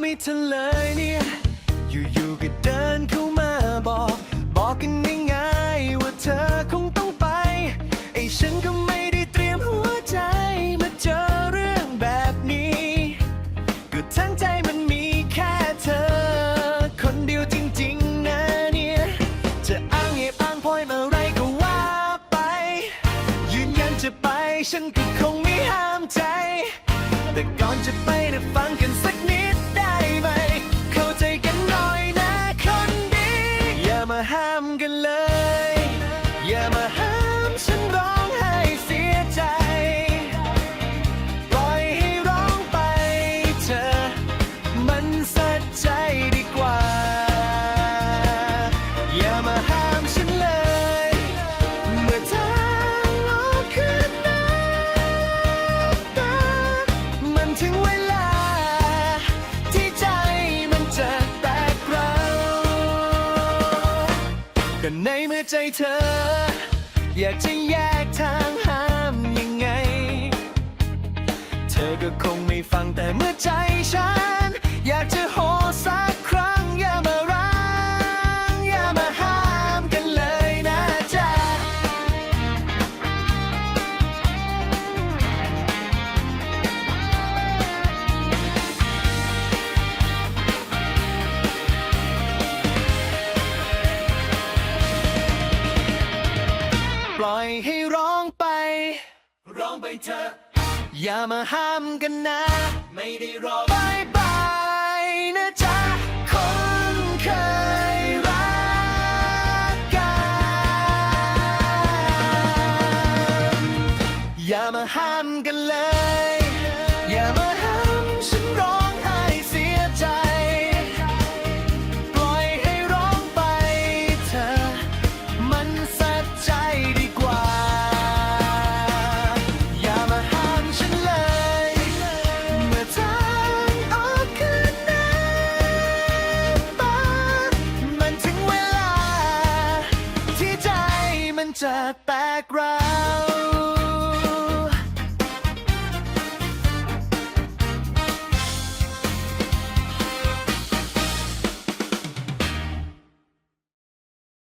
ไม่ทันเลยเนี่ย อยู่ๆก็เดินเข้ามาบอก บอกกันง่ายๆว่าเธอคงต้องไป ไอ้ฉันก็ไม่ได้เตรียมหัวใจ มาเจอเรื่องแบบนี้ ก็ทั้งใจมันมีแค่เธอ คนเดียวจริงๆนะเนี่ย จะอ้างเหตุอ้างพอยเมื่อไรก็ว่าไป ยืนยันจะไปฉันก็คงไม่ห้ามใจ แต่ก่อนจะไป ฉันร้องไห้เสียใจ ปล่อยให้ร้องไปเธอ มันสัดใจดีกว่า อย่ามาห้ามฉันเลย เมื่อทางออกคือน้ำตามันถึงเวลา ที่ใจมันจะแตกร้าวก็ในเมื่อใจเธอ อยากจะแยกทางห้ามยังไง เธอก็คงไม่ฟังแต่เมื่อใจฉัน ล่อยให้ร้องไป ร้องไปเถอะอย่ามาห้ามกันนะ ไม่ได้รอบายบายนะจ๊ะ คนเคยรักกัน อย่ามาห้ามกันเลย อย่ามาห้ามฉันร้อง Set back round.